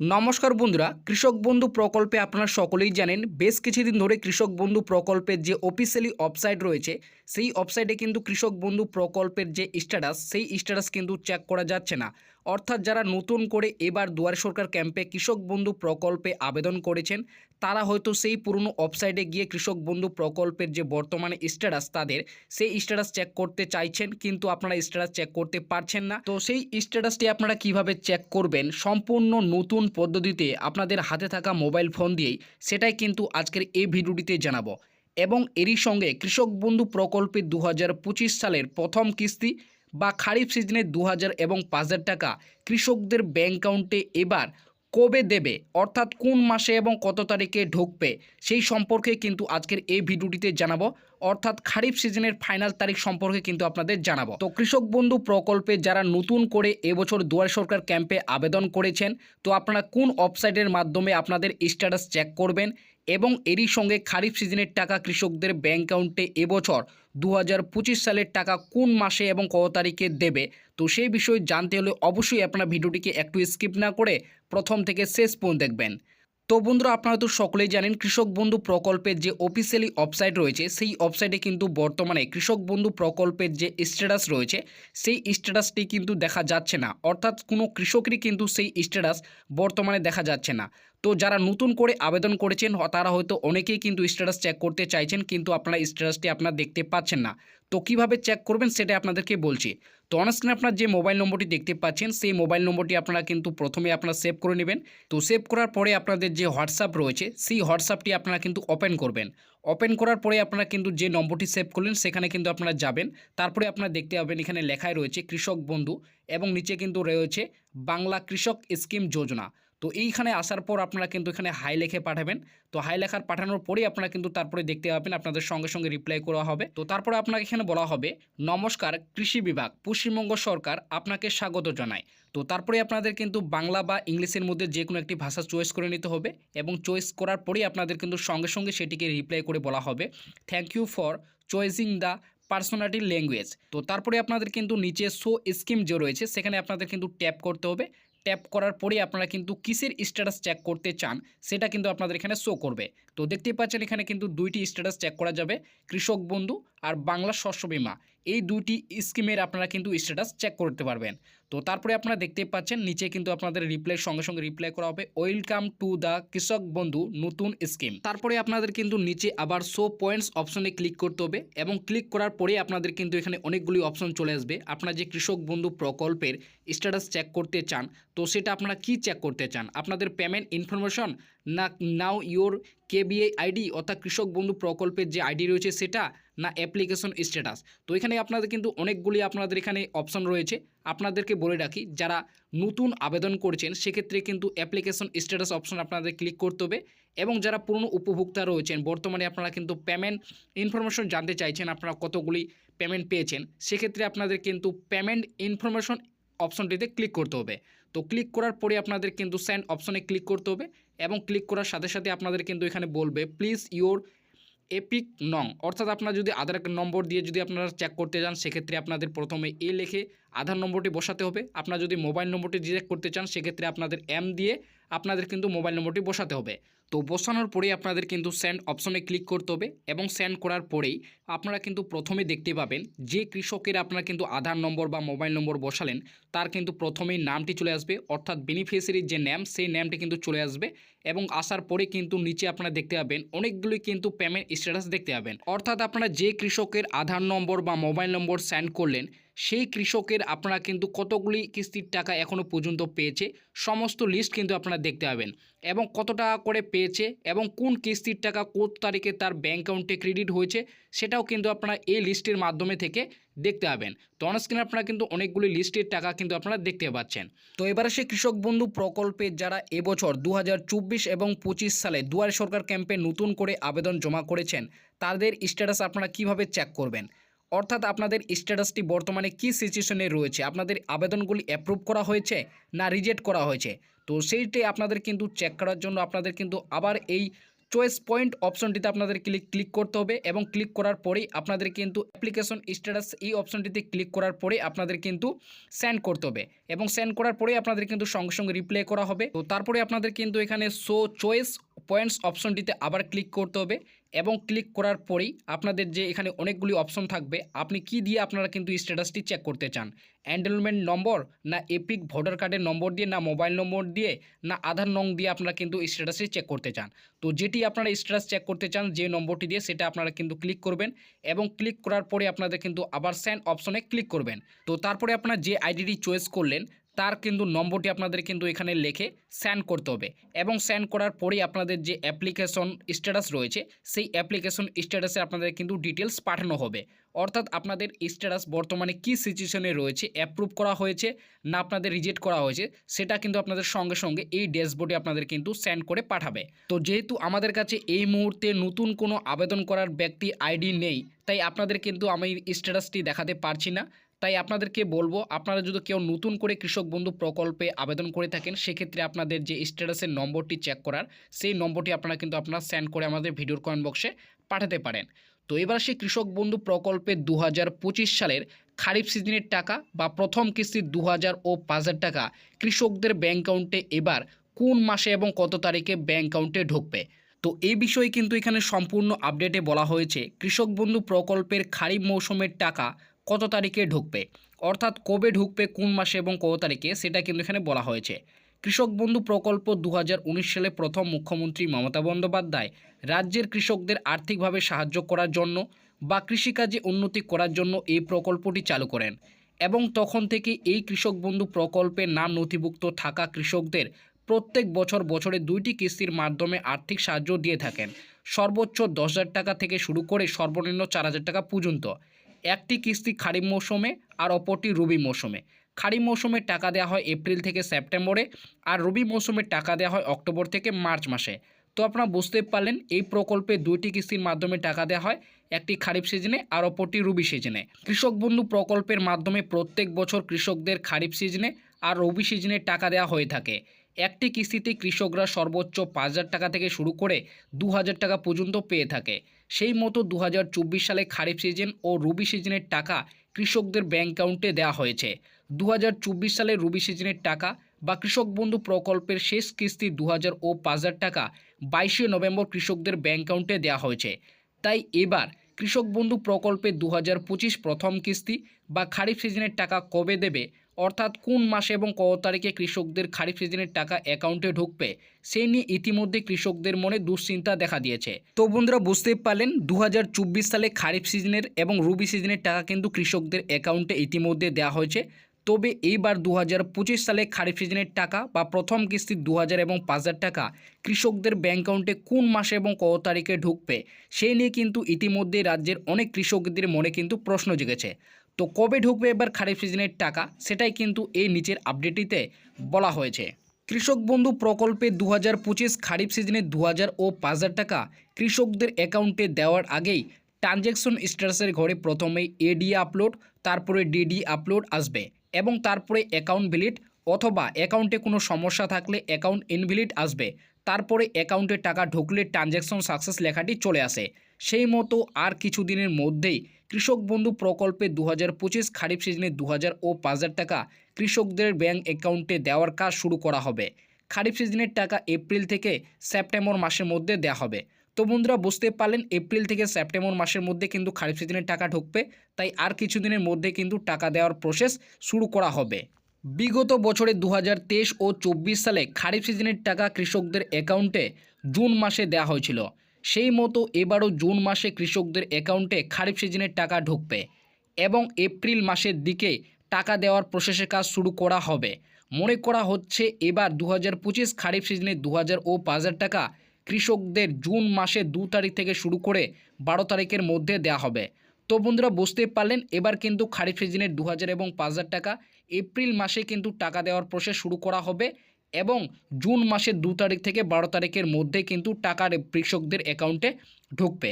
নমস্কার বন্ধুরা, কৃষক বন্ধু প্রকল্পে আপনারা সকলেই জানেন, বেশ কিছুদিন ধরে কৃষক বন্ধু প্রকল্পের যে অফিসিয়ালি ওয়েবসাইট রয়েছে, সেই ওয়েবসাইটে কিন্তু কৃষক বন্ধু প্রকল্পের যে স্ট্যাটাস সেই স্ট্যাটাস কিন্তু চেক করা যাচ্ছে না। অর্থাৎ যারা নতুন করে এবার দুয়ার সরকার ক্যাম্পে কৃষক বন্ধু প্রকল্পে আবেদন করেছেন, তারা হয়তো সেই পুরনো ওয়েবসাইটে গিয়ে কৃষক বন্ধু প্রকল্পের যে বর্তমানে স্ট্যাটাস তাদের, সেই স্ট্যাটাস চেক করতে চাইছেন, কিন্তু আপনারা স্ট্যাটাস চেক করতে পারছেন না। তো সেই স্ট্যাটাসটি আপনারা কীভাবে চেক করবেন? সম্পূর্ণ নতুন পদ্ধতিতে আপনাদের হাতে থাকা মোবাইল ফোন দিয়েই, সেটাই কিন্তু আজকের এই ভিডিওটিতে জানাব। এবং এরই সঙ্গে কৃষক বন্ধু প্রকল্পে দু হাজার পঁচিশ সালের প্রথম কিস্তি বা খারিফ সিজনে দু হাজার এবং পাঁচ হাজার টাকা কৃষকদের ব্যাংক অ্যাকাউন্টে এবার কবে দেবে? অর্থাৎ কোন মাসে এবং কত তারিখে ঢুকবে? সেই সম্পর্কে কিন্তু আজকের এই ভিডিওটিতে জানাব। অর্থাৎ খারিফ সিজনের ফাইনাল তারিখ সম্পর্কে কিন্তু আপনাদের জানাব। তো কৃষক বন্ধু প্রকল্পে যারা নতুন করে এবছর দুয়ার সরকার ক্যাম্পে আবেদন করেছেন, তো আপনারা কোন ওয়েবসাইটের মাধ্যমে আপনাদের স্ট্যাটাস চেক করবেন? এবং এরই সঙ্গে খারিফ সিজনের টাকা কৃষকদের ব্যাংক অ্যাকাউন্টে এবছর দু হাজার পঁচিশ সালের টাকা কোন মাসে এবং কত তারিখে দেবে? তো সেই বিষয়ে জানতে হলে অবশ্যই আপনার ভিডিওটিকে একটু স্কিপ না করে প্রথম থেকে শেষ পর্যন্ত দেখবেন। তো বন্ধুরা, আপনারা তো সকলেই জানেন কৃষক বন্ধু প্রকল্পের যে অফিসিয়ালি ওয়েবসাইট রয়েছে, সেই ওয়েবসাইটে কিন্তু বর্তমানে কৃষক বন্ধু প্রকল্পের যে স্ট্যাটাস রয়েছে, সেই স্ট্যাটাসটি কিন্তু দেখা যাচ্ছে না। অর্থাৎ কোনো কৃষকেরই কিন্তু সেই স্ট্যাটাস বর্তমানে দেখা যাচ্ছে না। তো যারা নতুন করে আবেদন করেছেন তারা হয়তো অনেকেই কিন্তু স্ট্যাটাস চেক করতে চাইছেন, কিন্তু আপনারা স্ট্যাটাসটি আপনারা দেখতে পাচ্ছেন না। তো কীভাবে চেক করবেন সেটা আপনাদেরকে বলছি। তো অনস্ক্রিনে আপনার যে মোবাইল নম্বরটি দেখতে পাচ্ছেন, সেই মোবাইল নম্বরটি আপনারা কিন্তু প্রথমে আপনারা সেভ করে নেবেন। তো সেভ করার পরে আপনাদের যে হোয়াটসঅ্যাপ রয়েছে, সেই হোয়াটসঅ্যাপটি আপনারা কিন্তু ওপেন করবেন। ওপেন করার পরে আপনারা কিন্তু যে নম্বরটি সেভ করলেন, সেখানে কিন্তু আপনারা যাবেন। তারপরে আপনারা দেখতে পাবেন, এখানে লেখায় রয়েছে কৃষক বন্ধু এবং নিচে কিন্তু রয়েছে বাংলা কৃষক স্কিম যোজনা। তো এইখানে আসার পর আপনারা কিন্তু এখানে হাই লেখে পাঠাবেন। তো হাই লেখার পাঠানোর পরেই আপনারা কিন্তু তারপরে দেখতে পাবেন, আপনাদের সঙ্গে সঙ্গে রিপ্লাই করা হবে। তো তারপরে আপনাকে এখানে বলা হবে, নমস্কার, কৃষি বিভাগ, পশ্চিমবঙ্গ সরকার আপনাকে স্বাগত জানায়। তো তারপরে আপনাদের কিন্তু বাংলা বা ইংলিশের মধ্যে যে কোনো একটি ভাষা চয়েস করে নিতে হবে এবং চয়েস করার পরেই আপনাদের কিন্তু সঙ্গে সঙ্গে সেটিকে রিপ্লাই করে বলা হবে। Thank you for choosing the personality language তো তারপরে আপনাদের কিন্তু নিচে শো স্কিম যে রয়েছে, সেখানে আপনাদের কিন্তু ট্যাপ করতে হবে। ট্যাপ করার পরে আপনারা কিন্তু কিসের স্ট্যাটাস চেক করতে চান, সেটা কিন্তু আপনাদের এখানে শো করবে। তো দেখতেই পাচ্ছেন এখানে কিন্তু দুইটি স্ট্যাটাস চেক করা যাবে, কৃষক বন্ধু আর বাংলা শস্য বিমা। এই দুইটি স্কিমের আপনারা কিন্তু স্ট্যাটাস চেক করতে পারবেন। তো তারপরে আপনারা দেখতেই পাচ্ছেন, নিচে কিন্তু আপনাদের রিপ্লাইয়ের সঙ্গে সঙ্গে রিপ্লাই করা হবে। ওয়েলকাম টু দ্য কৃষক বন্ধু নতুন স্কিম তারপরে আপনাদের কিন্তু নিচে আবার শো পয়েন্টস অপশনে ক্লিক করতে হবে এবং ক্লিক করার পরে আপনাদের কিন্তু এখানে অনেকগুলি অপশন চলে আসবে। আপনার যে কৃষক বন্ধু প্রকল্পের স্ট্যাটাস চেক করতে চান, তো সেটা আপনারা কি চেক করতে চান? আপনাদের পেমেন্ট ইনফরমেশন না নাও ইওর কেবিআই আইডি অর্থাৎ কৃষক বন্ধু প্রকল্পের যে আইডি রয়েছে সেটা, না অ্যাপ্লিকেশন স্ট্যাটাস তো এখানে আপনাদের কিন্তু অনেকগুলি আপনাদের এখানে অপশন রয়েছে। আপনাদেরকে বলে রাখি, যারা নতুন আবেদন করছেন, সেক্ষেত্রে কিন্তু অ্যাপ্লিকেশন স্ট্যাটাস অপশন আপনাদের ক্লিক করতে হবে এবং যারা পুরনো উপভোক্তা রয়েছেন, বর্তমানে আপনারা কিন্তু পেমেন্ট ইনফরমেশন জানতে চাইছেন, আপনারা কতগুলি পেমেন্ট পেয়েছেন, সেক্ষেত্রে আপনাদের কিন্তু পেমেন্ট ইনফরমেশন অপশনটিতে ক্লিক করতে হবে। তো ক্লিক করার পরে আপনাদের কিন্তু সেন্ড অপশনে ক্লিক করতে হবে এবং ক্লিক করার সাথে সাথে আপনাদের কিন্তু এখানে বলবে প্লিজ ইওর এপিক নং অর্থাৎ আপনার যদি আধার নম্বর দিয়ে যদি আপনারা চেক করতে যান, সেক্ষেত্রে আপনাদের প্রথমে এ লিখে আধার নম্বরটি বসাতে হবে। আপনার যদি মোবাইল নম্বরটি চেক করতে চান, সেক্ষেত্রে আপনাদের এম দিয়ে আপনাদের কিন্তু মোবাইল নম্বরটি বসাতে হবে। তো বসানোর পরেই আপনাদের কিন্তু সেন্ড অপশনে ক্লিক করতে হবে এবং সেন্ড করার পরেই আপনারা কিন্তু প্রথমে দেখতে পাবেন যে কৃষকের আপনারা কিন্তু আধার নম্বর বা মোবাইল নম্বর বসালেন, তার কিন্তু প্রথমেই নামটি চলে আসবে, অর্থাৎ বেনিফিশিয়ারির যে ন্যাম সেই ন্যামটি কিন্তু চলে আসবে এবং আসার পরে কিন্তু নিচে আপনারা দেখতে পাবেন অনেকগুলি কিন্তু পেমেন্ট স্ট্যাটাস দেখতে পাবেন। অর্থাৎ আপনারা যে কৃষকের আধার নম্বর বা মোবাইল নম্বর সেন্ড করলেন সেই কৃষকের আপনারা কিন্তু কতগুলি কিস্তির টাকা এখনও পর্যন্ত পেয়েছে, সমস্ত লিস্ট কিন্তু আপনারা দেখতে পাবেন। এবং কত টাকা করে পেয়েছে এবং কোন কিস্তির টাকা কত তারিখে তার ব্যাঙ্ক অ্যাকাউন্টে ক্রেডিট হয়েছে, সেটাও কিন্তু আপনারা এই লিস্টের মাধ্যমে থেকে দেখতে পাবেন। তো অনস্ক্রিনে আপনারা কিন্তু অনেকগুলি লিস্টের টাকা কিন্তু আপনারা দেখতে পাচ্ছেন। তো এবারে সে কৃষক বন্ধু প্রকল্পে যারা এবছর দু হাজার চব্বিশ এবং পঁচিশ সালে দুয়ারে সরকার ক্যাম্পে নতুন করে আবেদন জমা করেছেন, তাদের স্ট্যাটাস আপনারা কীভাবে চেক করবেন? অর্থাৎ আপনাদের স্ট্যাটাসটি বর্তমানে কী সিচুয়েশনে রয়েছে? আপনাদের আবেদনগুলি অ্যাপ্রুভ করা হয়েছে না রিজেক্ট করা হয়েছে? তো সেইটি আপনাদের কিন্তু চেক করার জন্য আপনাদের কিন্তু আবার এই চয়েস পয়েন্ট অপশনটিতে আপনাদের ক্লিক ক্লিক করতে হবে এবং ক্লিক করার পরেই আপনাদের কিন্তু অ্যাপ্লিকেশন স্ট্যাটাস এই অপশনটিতে ক্লিক করার পরে আপনাদের কিন্তু সেন্ড করতে হবে এবং সেন্ড করার পরেই আপনাদের কিন্তু সঙ্গে সঙ্গে রিপ্লাই করা হবে। তো তারপরে আপনাদের কিন্তু এখানে শো চয়েস পয়েন্টস অপশনটিতে আবার ক্লিক করতে হবে এবং ক্লিক করার পরেই আপনাদের যে এখানে অনেকগুলি অপশন থাকবে, আপনি কি দিয়ে আপনারা কিন্তু স্ট্যাটাসটি চেক করতে চান? এনরোলমেন্ট নম্বর না এপিক ভোটার কার্ডের নম্বর দিয়ে না মোবাইল নম্বর দিয়ে না আধার নং দিয়ে আপনারা কিন্তু স্ট্যাটাসটি চেক করতে চান। তো যেটি আপনারা স্ট্যাটাস চেক করতে চান, যে নম্বরটি দিয়ে সেটা আপনারা কিন্তু ক্লিক করবেন এবং ক্লিক করার পরে আপনাদের কিন্তু আবার সেন্ড অপশনে ক্লিক করবেন। তো তারপরে আপনারা যে আইডিটি চয়েস করলেন তার কিন্তু নম্বরটি আপনাদের কিন্তু এখানে লিখে স্যান্ড করতে হবে। এবং স্যান্ড করার পরেই আপনাদের যে অ্যাপ্লিকেশন স্ট্যাটাস রয়েছে, সেই অ্যাপ্লিকেশন স্ট্যাটাসে আপনাদের কিন্তু ডিটেলস পাঠানো হবে। অর্থাৎ আপনাদের স্ট্যাটাস বর্তমানে কী সিচুয়েশনে রয়েছে অ্যাপ্রুভ করা হয়েছে না আপনাদের রিজেক্ট করা হয়েছে, সেটা কিন্তু আপনাদের সঙ্গে সঙ্গে এই ড্যাশবোর্ডে আপনাদের কিন্তু স্যান্ড করে পাঠাবে। তো যেহেতু আমাদের কাছে এই মুহূর্তে নতুন কোনো আবেদন করার ব্যক্তি আইডি নেই, তাই আপনাদের কিন্তু আমি স্ট্যাটাসটি দেখাতে পারছি না। তাই আপনাদেরকে বলব, আপনারা যদি কেউ নতুন করে কৃষক বন্ধু প্রকল্পে আবেদন করে থাকেন, সেক্ষেত্রে আপনাদের যে স্ট্যাটাসের নম্বরটি চেক করার, সেই নম্বরটি আপনারা কিন্তু আপনারা সেন্ড করে আমাদের ভিডিওর কমেন্ট বক্সে পাঠাতে পারেন। তো এবার সেই কৃষক বন্ধু প্রকল্পে দু হাজার পঁচিশ সালের খারিফ সিজনের টাকা বা প্রথম কিস্তি দু ও পাঁচ হাজার টাকা কৃষকদের ব্যাঙ্ক অ্যাকাউন্টে এবার কোন মাসে এবং কত তারিখে ব্যাঙ্ক অ্যাকাউন্টে ঢুকবে? তো এই বিষয়ে কিন্তু এখানে সম্পূর্ণ আপডেটে বলা হয়েছে, কৃষক বন্ধু প্রকল্পের খারিফ মৌসুমের টাকা কত তারিখে ঢুকবে? অর্থাৎ কবে ঢুকবে, কোন মাসে এবং কত তারিখে, সেটা কিন্তু এখানে বলা হয়েছে। কৃষক বন্ধু প্রকল্প দু হাজার উনিশ সালে প্রথম মুখ্যমন্ত্রী মমতা বন্দ্যোপাধ্যায় রাজ্যের কৃষকদের আর্থিকভাবে সাহায্য করার জন্য বা কৃষিকাজে উন্নতি করার জন্য এই প্রকল্পটি চালু করেন এবং তখন থেকে এই কৃষক বন্ধু প্রকল্পের নাম নথিভুক্ত থাকা কৃষকদের প্রত্যেক বছর বছরে দুইটি কিস্তির মাধ্যমে আর্থিক সাহায্য দিয়ে থাকেন। সর্বোচ্চ দশ টাকা থেকে শুরু করে সর্বনিম্ন চার হাজার টাকা পর্যন্ত। একটি কিস্তি খারিফ মৌসুমে আর অপরটি রবি মৌসুমে। খারিফ মৌসুমে টাকা দেওয়া হয় এপ্রিল থেকে সেপ্টেম্বরে আর রবি মৌসুমে টাকা দেওয়া হয় অক্টোবর থেকে মার্চ মাসে। তো আপনারা বুঝতে পারলেন, এই প্রকল্পে দুইটি কিস্তির মাধ্যমে টাকা দেওয়া হয়, একটি খারিফ সিজনে আর অপরটি রবি সিজনে। কৃষক বন্ধু প্রকল্পের মাধ্যমে প্রত্যেক বছর কৃষকদের খারিফ সিজনে আর রবি সিজনে টাকা দেওয়া হয়ে থাকে। একটি কিস্তিতে কৃষকরা সর্বোচ্চ পাঁচ হাজার টাকা থেকে শুরু করে দু হাজার টাকা পর্যন্ত পেয়ে থাকে। সেই মতো দু হাজার চব্বিশ সালে খারিফ সিজন ও রবি সিজনের টাকা কৃষকদের ব্যাঙ্ক অ্যাকাউন্টে দেওয়া হয়েছে। দু হাজার চব্বিশ সালে রবি সিজনের টাকা বা কৃষক বন্ধু প্রকল্পের শেষ কিস্তি দু হাজার ও পাঁচ হাজার টাকা বাইশে নভেম্বর কৃষকদের ব্যাঙ্ক অ্যাকাউন্টে দেওয়া হয়েছে। তাই এবার কৃষক বন্ধু প্রকল্পে দু হাজার পঁচিশ প্রথম কিস্তি বা খারিফ সিজনের টাকা কবে দেবে অর্থাৎ কোন মাসে এবং কত তারিখে কৃষকদের খারিফ সিজনের টাকা অ্যাকাউন্টে ঢুকবে সেই নিয়ে ইতিমধ্যে কৃষকদের মনে দুশ্চিন্তা দেখা দিয়েছে। তো বন্ধুরা বুঝতে পারলেন দু হাজার চব্বিশ সালে খারিফ সিজনের এবং রবি সিজনের টাকা কিন্তু কৃষকদের অ্যাকাউন্টে ইতিমধ্যে দেওয়া হয়েছে। তবে এইবার দু হাজার পঁচিশ সালে খারিফ সিজনের টাকা বা প্রথম কিস্তি দু হাজার এবং পাঁচ হাজার টাকা কৃষকদের ব্যাঙ্ক অ্যাকাউন্টে কোন মাসে এবং কত তারিখে ঢুকবে সেই নিয়ে কিন্তু ইতিমধ্যে রাজ্যের অনেক কৃষকদের মনে কিন্তু প্রশ্ন জেগেছে। তো কবে ঢুকবে এবার খারিফ সিজনের টাকা সেটাই কিন্তু এই নিচের আপডেটটিতে বলা হয়েছে। কৃষক বন্ধু প্রকল্পে দু হাজার পঁচিশ খারিফ সিজনে দু হাজার ও পাঁচ হাজার টাকা কৃষকদের অ্যাকাউন্টে দেওয়ার আগেই ট্রানজ্যাকশন স্ট্যাটাসের ঘরে প্রথমেই এডি আপলোড তারপরে ডিডি আপলোড আসবে এবং তারপরে অ্যাকাউন্ট ভিলিট অথবা অ্যাকাউন্টে কোনো সমস্যা থাকলে অ্যাকাউন্ট ইনভিলিট আসবে। তারপরে অ্যাকাউন্টে টাকা ঢুকলে ট্রানজ্যাকশন সাকসেস লেখাটি চলে আসে। সেই মতো আর কিছু দিনের মধ্যেই কৃষক বন্ধু প্রকল্পে দু হাজার পঁচিশ খারিফ সিজনে দু হাজার ও পাঁচ হাজার টাকা কৃষকদের ব্যাঙ্ক অ্যাকাউন্টে দেওয়ার কাজ শুরু করা হবে। খারিফ সিজনের টাকা এপ্রিল থেকে সেপ্টেম্বর মাসের মধ্যে দেওয়া হবে। তো বন্ধুরা, বুঝতে পারলেন, এপ্রিল থেকে সেপ্টেম্বর মাসের মধ্যে কিন্তু খারিফ সিজনের টাকা ঢুকবে, তাই আর কিছুদিনের মধ্যে কিন্তু টাকা দেওয়ার প্রসেস শুরু করা হবে। বিগত বছরে দু হাজার তেইশ ও চব্বিশ সালে খারিফ সিজনের টাকা কৃষকদের অ্যাকাউন্টে জুন মাসে দেওয়া হয়েছিল। সেই মতো এবারও জুন মাসে কৃষকদের অ্যাকাউন্টে খারিফ সিজনের টাকা ঢুকবে এবং এপ্রিল মাসের দিকে টাকা দেওয়ার প্রসেসের কাজ শুরু করা হবে। মনে করা হচ্ছে এবার দু হাজার পঁচিশ খারিফ সিজনে দু হাজার ও পাঁচ হাজার টাকা কৃষকদের জুন মাসে দু তারিখ থেকে শুরু করে বারো তারিখের মধ্যে দেওয়া হবে। তো বন্ধুরা, বুঝতে পারলেন, এবার কিন্তু খারিফ সিজনের দু হাজার এবং পাঁচ হাজার টাকা এপ্রিল মাসে কিন্তু টাকা দেওয়ার প্রসেস শুরু করা হবে এবং জুন মাসের দু তারিখ থেকে বারো তারিখের মধ্যে কিন্তু টাকার কৃষকদের অ্যাকাউন্টে ঢুকবে।